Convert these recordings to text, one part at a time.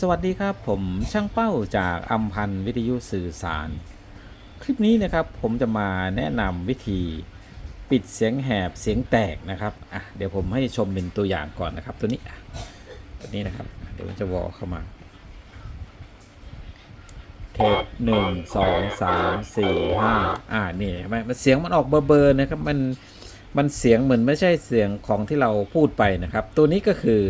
สวัสดีครับผมช่างเป้าจากอัมพันธ์วิทยุสื่อสาร คลิปนี้นะครับผมจะมาแนะนำวิธีปิดเสียงแหบเสียงแตกนะครับอะเดี๋ยวผมให้ชมเป็นตัวอย่างก่อนนะครับ ตัวนี้ตัวนี้นะครับ เดี๋ยวจะวอลเข้ามา เทปหนึ่งสองสามสี่ห้าอ่านี่เห็นไหมมันเสียงมันออกเบอร์เบอร์นะครับมันมันเสียงเหมือนไม่ใช่เสียงของที่เราพูดไปนะครับ ตัวนี้ก็คือ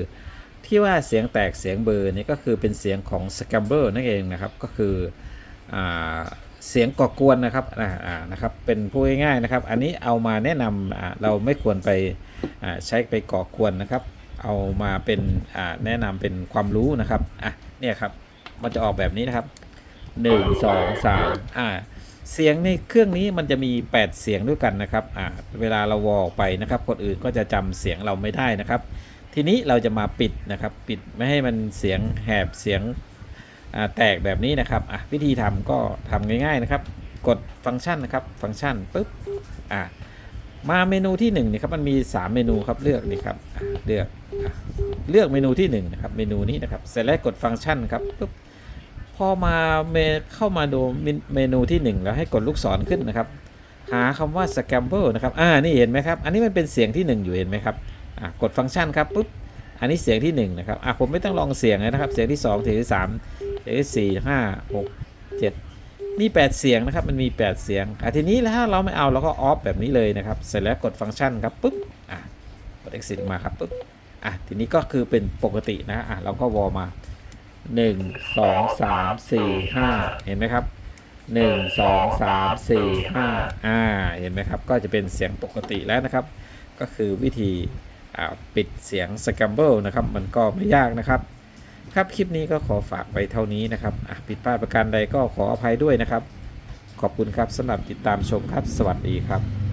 ที่ว่าเสียงแตกเสียงเบอร์นี่ก็คือเป็นเสียงของสแคมเบอร์นั่นเองนะครับ ก็คืออเสียงก่อกวนนะครับนะครับ เป็นพูดง่ายๆนะครับ อันนี้เอามาแนะนำเราไม่ควรไปใช้ไปก่อกวนนะครับ เอามาเป็นแนะนำเป็นความรู้นะครับอะเนี่ยครับมันจะออกแบบนี้นะครับ 1 2 3อ่าเสียงในเครื่องนี้มันจะมี 8 เสียงด้วยกันนะครับอ่าเวลาเราวอลไปนะครับ คนอื่นก็จะจำเสียงเราไม่ได้นะครับ ทีนี้เราจะมาปิดนะครับ ปิดไม่ให้มันเสียงแหบเสียงแตกแบบนี้นะครับอะวิธีทำก็ทำง่าย ๆนะครับ กดฟังก์ชันนะครับ ฟังก์ชันปุ๊บอะมาเมนูที่1นี่ครับมันมี 3 เมนูครับเลือกนี่ครับเลือกอเลือกเมนูที่1นะครับเมนูนี้นะครับเสร็จแล้วกดฟังก์ชันครับปุ๊บพอมาเมเข้ามาดูเมนูที่ 1 แล้วให้กดลูกศรขึ้นนะครับ หาคำว่า scramble นะครับอ่านี่เห็นไหมครับ อันนี้มันเป็นเสียงที่ 1 อยู่เห็นไหมครับ กดฟังก์ชันครับปุ๊บอันนี้เสียงที่1นะครับอะผมไม่ต้องลองเสียงเลยนะครับ เสียงที่ 2 เสียงที่ 3 เสียงที่ 4 5 6 7 มี 8 เสียงนะครับมันมี 8 เสียงอะทีนี้ถ้าเราไม่เอาเราก็ออฟแบบนี้เลยนะครับ เสร็จแล้วกดฟังก์ชันครับปุ๊บอะกด exit มาครับปุ๊บอะทีนี้ก็คือเป็นปกตินะอะเราก็วอลมา 1 2 3 4 5 เห็นไหมครับ1 2 3 4 5อ่าเห็นไหมครับก็จะเป็นเสียงปกติแล้วนะครับ ก็คือวิธี ปิดเสียงส c ัมเบิลนะครับมันก็ไม่ยากนะครับ ครับคลิปนี้ก็ขอฝากไว้เท่านี้นะครับอะผิดพลาดประการใดก็ขออภัยด้วยนะครับ ขอบคุณครับสำหรับติดตามชมครับ สวัสดีครับ